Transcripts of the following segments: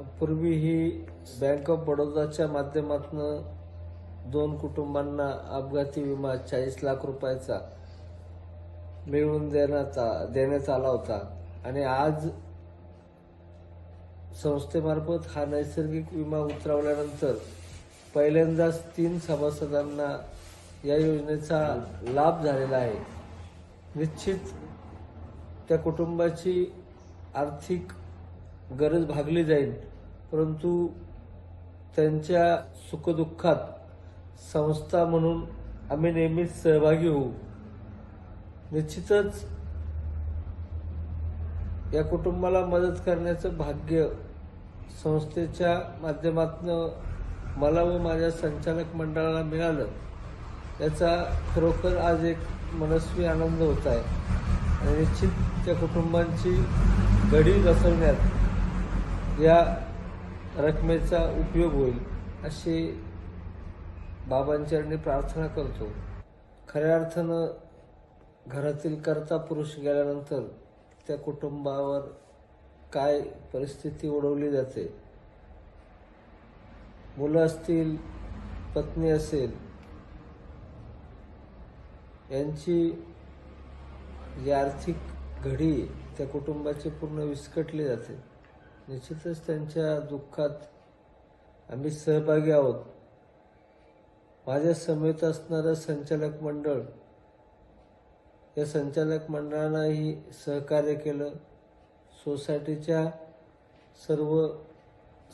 पूर्वी ही bank of बडोदाच्या माध्यमातून दोन कुटुंबांना अपघाती विमा चाळीस लाख रुपयाचा मिळवून देण्यात देण्यात आला होता. आणि आज संस्थेमार्फत हा नैसर्गिक विमा उतरवल्यानंतर पहिल्यांदाच तीन सभासदांना या योजनेचा लाभ झालेला आहे. निश्चित त्या कुटुंबाची आर्थिक गरज भागली जाईल. परंतु त्यांच्या सुखदुःखात संस्था म्हणून आम्ही नेहमीच सहभागी होऊ. निश्चितच या कुटुंबाला मदत करण्याचं भाग्य संस्थेच्या माध्यमातून मला व माझ्या संचालक मंडळाला मिळालं. याचा खरोखर आज एक मनस्वी आनंद होत आहे. आणि निश्चित त्या कुटुंबांची घडी बसवण्यात या रकमेचा उपयोग होईल अशी बाबांचरणी प्रार्थना करतो. खऱ्या अर्थानं घरातील कर्ता पुरुष गेल्यानंतर त्या कुटुंबावर काय परिस्थिती ओढवली जाते? मुलं असतील पत्नी असेल यांची जी आर्थिक घडी आहे, त्या कुटुंबाची पूर्ण विस्कटली जाते. निश्चितच त्यांच्या दुःखात आम्ही सहभागी आहोत. माझ्या समेत असणारं संचालक मंडळ या संचालक मंडळानंही सहकार्य केलं. सोसायटीच्या सर्व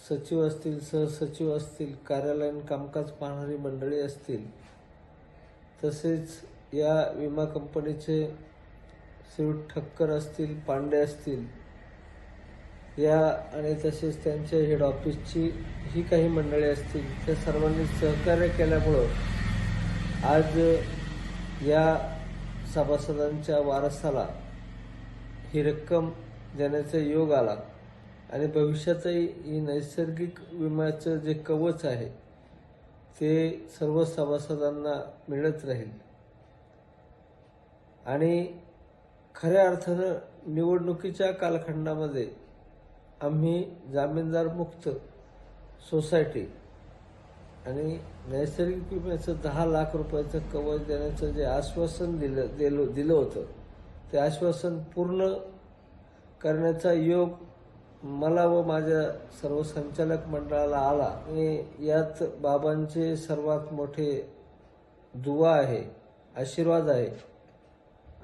सचिव असतील सहसचिव असतील कार्यालयीन कामकाज पाहणारी मंडळी असतील तसेच या विमा कंपनीचे श्री ठक्कर असतील पांडे असतील या आणि तसेच त्यांच्या हेड ऑफिसची ही काही मंडळी असतील त्या सर्वांनी सहकार्य केल्यामुळं आज या सभासदांच्या वारसाला ही रक्कम देण्याचा योग आला. आणि भविष्यातही ही नैसर्गिक विम्याचं जे कवच आहे ते सर्व सभासदांना मिळत राहील. आणि खऱ्या अर्थानं निवडणुकीच्या कालखंडामध्ये आम्ही जामीनदार मुक्त सोसायटी आणि नैसर्गिक विम्याचं दहा लाख रुपयाचं कवच देण्याचं जे आश्वासन दिलं दिलं दिलं होतं ते आश्वासन पूर्ण करण्याचा योग मला व माझ्या सर्व संचालक मंडळाला आला. आणि यात बाबांचे सर्वात मोठे दुवा आहे आशीर्वाद आहे.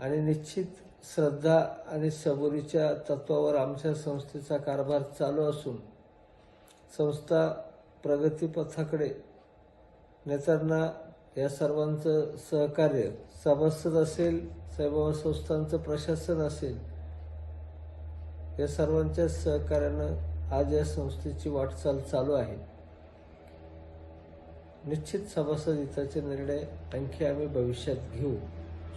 आणि निश्चित श्रद्धा आणि सबुरीच्या तत्वावर आमच्या संस्थेचा कारभार चालू असून संस्था प्रगतीपथाकडे नेताना या सर्वांचं सहकार्य सभासद असेल साईबाबा संस्थांचं प्रशासन असेल या सर्वांच्या सहकार्यानं आज या संस्थेची वाटचाल चालू आहे. निश्चित सभासद हिताचे निर्णय आणखी आम्ही भविष्यात घेऊ.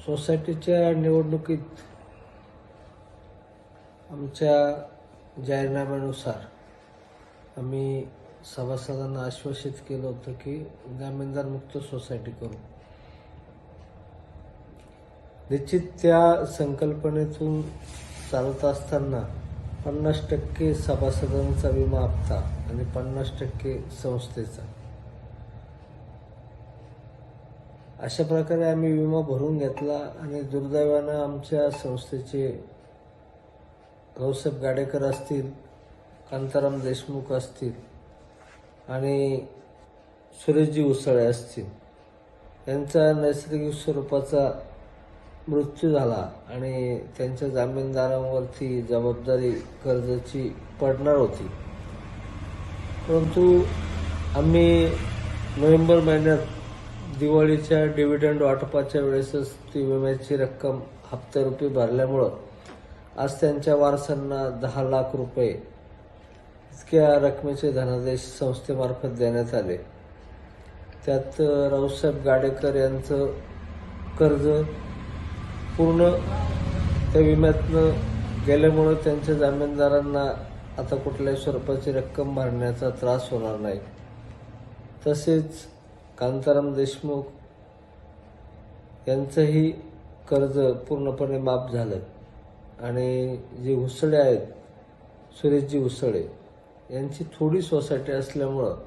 सोसायटीच्या निवडणुकीत आमच्या जाहीरनाम्यानुसार आम्ही सभासदांना आश्वासित केलं होतं की जामीनदार मुक्त सोसायटी करू. निश्चित त्या संकल्पनेतून चालत असताना पन्नास टक्के सभासदांचा विमा हप्ता आणि पन्नास टक्के संस्थेचा. अशा प्रकारे आम्ही विमा भरून घेतला आणि दुर्दैवानं आमच्या संस्थेचे रावसाहेब गाडेकर असतील कांताराम देशमुख असतील आणि सुरेशजी उसळे असतील. यांचा नैसर्गिक स्वरूपाचा मृत्यू झाला आणि त्यांच्या जामीनदारांवरती जबाबदारी कर्जाची पडणार होती. परंतु आम्ही नोव्हेंबर महिन्यात दिवाळीच्या डिव्हिडंड वाटपाच्या वेळेसच ती विम्याची रक्कम हप्त्यारूपी भरल्यामुळं आज त्यांच्या वारसांना दहा लाख रुपये इतक्या रकमेचे धनादेश संस्थेमार्फत देण्यात आले. त्यात रावसाहेब गाडेकर यांचं कर्ज पूर्ण त्या विम्यातनं गेल्यामुळं त्यांच्या जामीनदारांना आता कुठल्याही स्वरूपाची रक्कम भरण्याचा त्रास होणार नाही. तसेच कांताराम देशमुख यांचंही कर्ज पूर्णपणे माफ झालं. आणि जे उसळे आहेत सुरेशजी उसळे यांची थोडी सोसायटी असल्यामुळं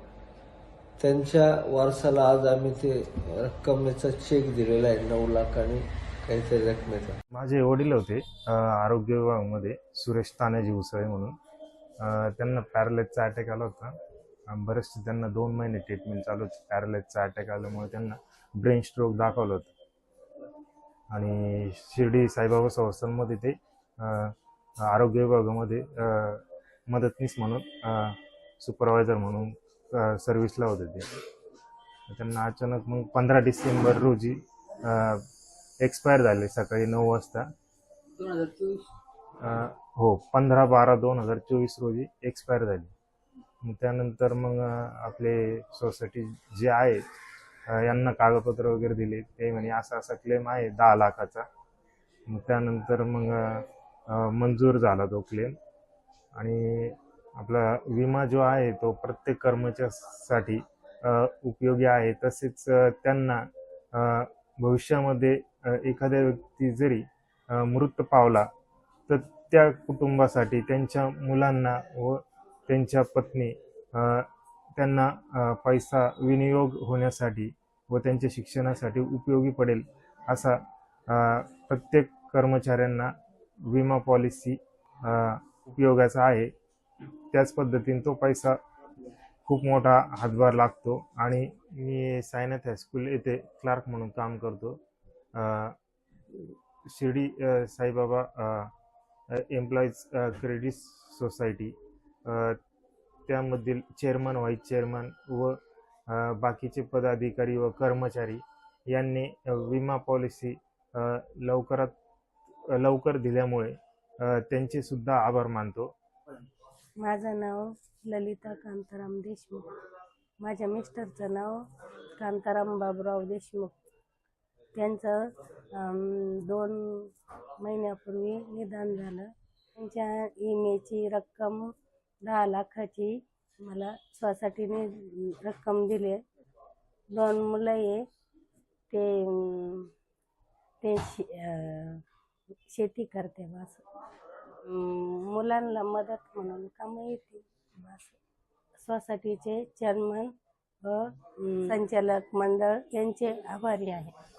त्यांच्या वारसाला आज आम्ही ते रक्कमेचा चेक दिलेला आहे नऊ लाख आणि काहीतरी रकमेचा. माझे वडील होते आरोग्य विभागामध्ये सुरेश तानाजी उसळे म्हणून. त्यांना पॅरालाइजचा अटॅक आला होता. बरेचसे त्यांना दोन महिने ट्रीटमेंट चालू होती. पॅरालाइजचा अटॅक आल्यामुळे त्यांना ब्रेन स्ट्रोक दाखवलं होतं. आणि शिर्डी साईबाबा संस्थांमध्ये ते आरोग्य विभागामध्ये मदतनीस म्हणून सुपरवायझर म्हणून सर्व्हिसला होते ते त्यांना अचानक मग पंधरा डिसेंबर रोजी एक्सपायर झाले सकाळी नऊ वाजता. हो पंधरा बारा दोन हजार चोवीस रोजी एक्सपायर झाले. मग त्यानंतर मग आपले सोसायटी जे आहे यांना कागदपत्र वगैरे दिले. ते म्हणे असा असा क्लेम आहे दहा लाखाचा. मग त्यानंतर मग मंजूर झाला तो क्लेम आणि आपला विमा जो आहे तो प्रत्येक कर्मचाऱ्यासाठी उपयोगी आहे. तसेच त्यांना भविष्यामध्ये एखाद्या व्यक्ती जरी मृत पावला तर त्या कुटुंबासाठी त्यांच्या मुलांना व त्यांच्या पत्नी त्यांना पैसा विनियोग होण्यासाठी व त्यांच्या शिक्षणासाठी उपयोगी पडेल असा प्रत्येक कर्मचाऱ्यांना विमा पॉलिसी उपयोगाचा आहे. त्याच पद्धतीने तो पैसा खूप मोठा हातभार लागतो आणि मी सायनाथ हायस्कूल येथे क्लार्क म्हणून काम करतो. Shirdi Saibaba employees credit society त्यामधील चेअरमन व्हाईस चेअरमन व बाकीचे पदाधिकारी व कर्मचारी यांनी विमा पॉलिसी लवकरात लवकर दिल्यामुळे त्यांचे सुद्धा आभार मानतो. माझं नाव ललिता कांताराम देशमुख. माझ्या मिस्टरचं नाव कांताराम बाबुराव देशमुख. त्यांचं दोन महिन्यापूर्वी निधन झालं. त्यांच्या ईमेची रक्कम दहा लाखाची मला सोसायटीने रक्कम दिली. दोन मुलं आहे. ते ते शि शेती करते बस मुलांना मदत म्हणून कामं येते बस सोसायटीचे चेअरमन व संचालक मंडळ यांचे आभारी आहे.